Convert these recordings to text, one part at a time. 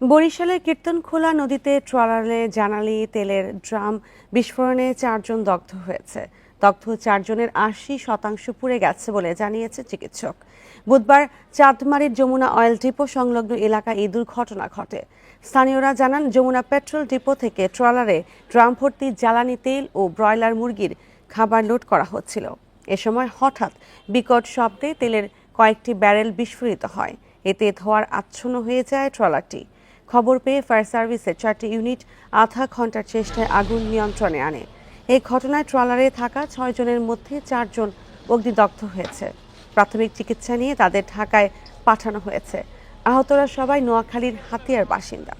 বরিশালের কীর্তনখোলা নদীতে ট্রলারে জানালি তেলের ড্রাম, বিস্ফোরণে চারজন দগ্ধ হয়েছে। দগ্ধ চারজনের আশি শতাংশ পুড়ে গেছে বলে জানিয়েছে চিকিৎসক। বুধবার চাঁদমারির যমুনা অয়েল ডিপো সংলগ্ন এলাকায় এই দুর্ঘটনা ঘটে। স্থানীয়রা জানান, যমুনা পেট্রোল ডিপো থেকে ট্রলারে ড্রাম ভর্তি জ্বালানি তেল ও ব্রয়লার মুরগির খাবার লোড করা হচ্ছিল। এ সময় হঠাৎ বিকট শব্দে তেলের কয়েকটি ব্যারেল বিস্ফোরিত হয়। এতে ধোয়ার আচ্ছন্ন হয়ে যায় ট্রলারটি। খবর পেয়ে ফায়ার সার্ভিসের চারটি ইউনিট আধা ঘণ্টার চেষ্টায় আগুন নিয়ন্ত্রণে আনে। এই ঘটনায় ট্রলারে থাকা ছয় জনের মধ্যে চারজন অগ্নিদগ্ধ হয়েছে। প্রাথমিক চিকিৎসা নিয়ে তাদের ঢাকায় পাঠানো হয়েছে। আহতরা সবাই নোয়াখালীর হাতিয়ার বাসিন্দা।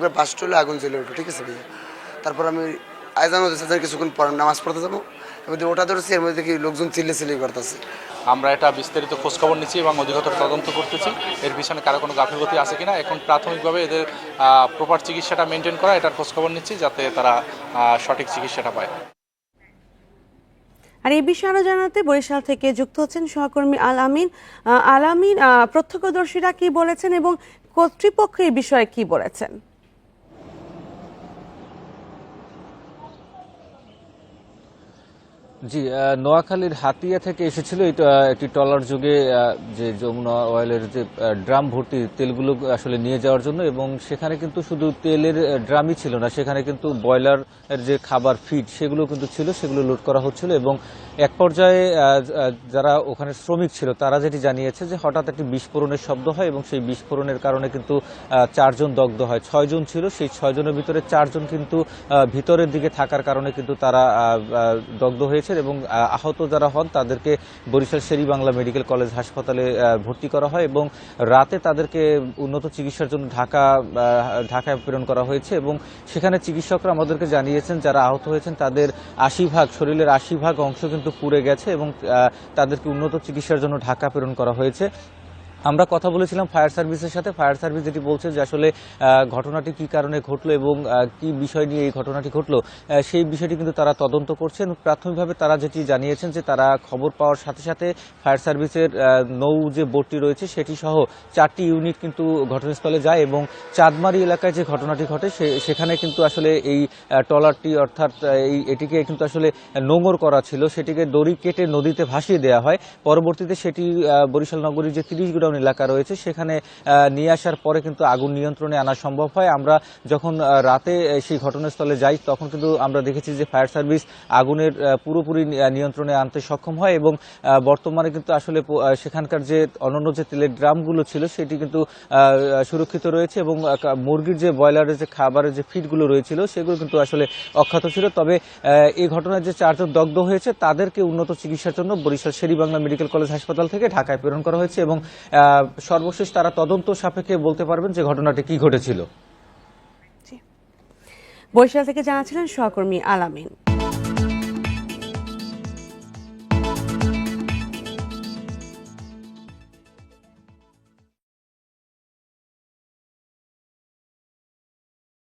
করে পাঁচ চলে আগুন জ্বলে ওঠে ঠিক আছে তারপর আমি আয়জান হচ্ছে কিছুক্ষণ পরে নামাজ পড়তে যাব। এবার ওটা ধরেছি এর মধ্যে দেখি লোকজন চিল্লে চিল্লি করতেছে। আমরা এটা বিস্তারিত খোঁজখবর নিচ্ছি এবং অধিকতর তদন্ত করতেছি। এর পিছনে কারও কোনো গাফিলতি আছে কিনা? এখন প্রাথমিকভাবে এদের প্রপার চিকিৎসাটা মেনটেন করা এটার খোঁজখবর নিচ্ছি যাতে তারা সঠিক চিকিৎসাটা পায়। আর এই বিষয়ে আরও জানাতে বরিশাল থেকে যুক্ত হচ্ছেন সহকর্মী আল আমিন। আল আমিন প্রত্যক্ষদর্শীরা কি বলেছেন এবং কর্তৃপক্ষ এই বিষয়ে কি বলেছেন? জি নোয়াখালীর হাতিয়া থেকে এসেছিল একটি ট্রলার যুগে যে যমুনা অয়েলের যে ড্রাম ভর্তি তেলগুলো আসলে নিয়ে যাওয়ার জন্য এবং সেখানে কিন্তু শুধু তেলের ড্রামই ছিল না, সেখানে কিন্তু ব্রয়লার যে খাবার ফিড সেগুলো কিন্তু ছিল, সেগুলো লোড করা হচ্ছিল এবং এক পর্যায়ে যারা ওখানে শ্রমিক ছিল, তারা যেটি জানিয়েছে যে হঠাৎ একটি বিস্ফোরণের শব্দ হয় এবং সেই বিস্ফোরণের কারণে কিন্তু চারজন দগ্ধ হয়। ছয়জন ছিল, সেই ছয়জনের ভিতরে চারজন কিন্তু ভিতরের দিকে থাকার কারণে কিন্তু তারা দগ্ধ হয়েছে এবং আহত যারা হন তাদেরকে বরিশাল শেরি বাংলা মেডিকেল কলেজ হাসপাতালে ভর্তি করা হয় এবং রাতে তাদেরকে উন্নত চিকিৎসার জন্য ঢাকা ঢাকায় প্রেরণ করা হয়েছে এবং সেখানে চিকিৎসকরা আমাদেরকে জানিয়েছেন যারা আহত হয়েছেন তাদের আশি ভাগ, শরীরের আশি ভাগ অংশ কিন্তু পুড়ে গেছে এবং তাদেরকে উন্নত চিকিৎসার জন্য ঢাকা প্রেরণ করা হয়েছে। আমরা কথা বলেছিলাম ফায়ার সার্ভিসের সাথে। ফায়ার সার্ভিস যেটি বলছে যে আসলে ঘটনাটি কি কারণে ঘটলো এবং কি বিষয় নিয়ে এই ঘটনাটি ঘটলো সেই বিষয়টি কিন্তু তারা তদন্ত করছেন। প্রাথমিকভাবে তারা যেটি জানিয়েছেন যে তারা খবর পাওয়ার সাথে সাথে ফায়ার সার্ভিসের নৌ যে বোটটি রয়েছে সেটি সহ চারটি ইউনিট কিন্তু ঘটনাস্থলে যায় এবং চাঁদমারি এলাকায় যে ঘটনাটি ঘটে সেখানে কিন্তু আসলে এই ট্রলারটি অর্থাৎ এই, এটিকে কিন্তু আসলে নোঙর করা ছিল। সেটিকে দড়ি কেটে নদীতে ভাসিয়ে দেওয়া হয়। পরবর্তীতে সেটি বরিশাল নগরীর যে তিরিশ গোডাউন এলাকা রয়েছে, সেখানে নিয়ে আসার পরে কিন্তু আগুন নিয়ন্ত্রণে আনা সম্ভব হয়। আমরা যখন রাতে সেই ঘটনাস্থলে যাই, তখন কিন্তু আমরা দেখেছি যে ফায়ার সার্ভিস আগুনের পুরোপুরি নিয়ন্ত্রণে আনতে সক্ষম হয় এবং বর্তমানে কিন্তু আসলে সেখানকার যে অন্যান্য যে তেলের ড্রামগুলো ছিল, সেটি কিন্তু সুরক্ষিত রয়েছে এবং মুরগির যে ব্রয়লারের যে খাবারের যে ফিডগুলো রয়েছিল, সেগুলো কিন্তু আসলে অক্ষত ছিল। তবে এই ঘটনায় যে চারজন দগ্ধ হয়েছে, তাদেরকে উন্নত চিকিৎসার জন্য বরিশাল শেরিবাংলা মেডিকেল কলেজ হাসপাতাল থেকে ঢাকায় প্রেরণ করা হয়েছে এবং সর্বশেষ তারা তদন্ত সাপেক্ষে বলতে পারবেন যে ঘটনাটি কি ঘটেছিল। বরিশাল থেকে জানাচ্ছিলেন সহকর্মী আল আমিন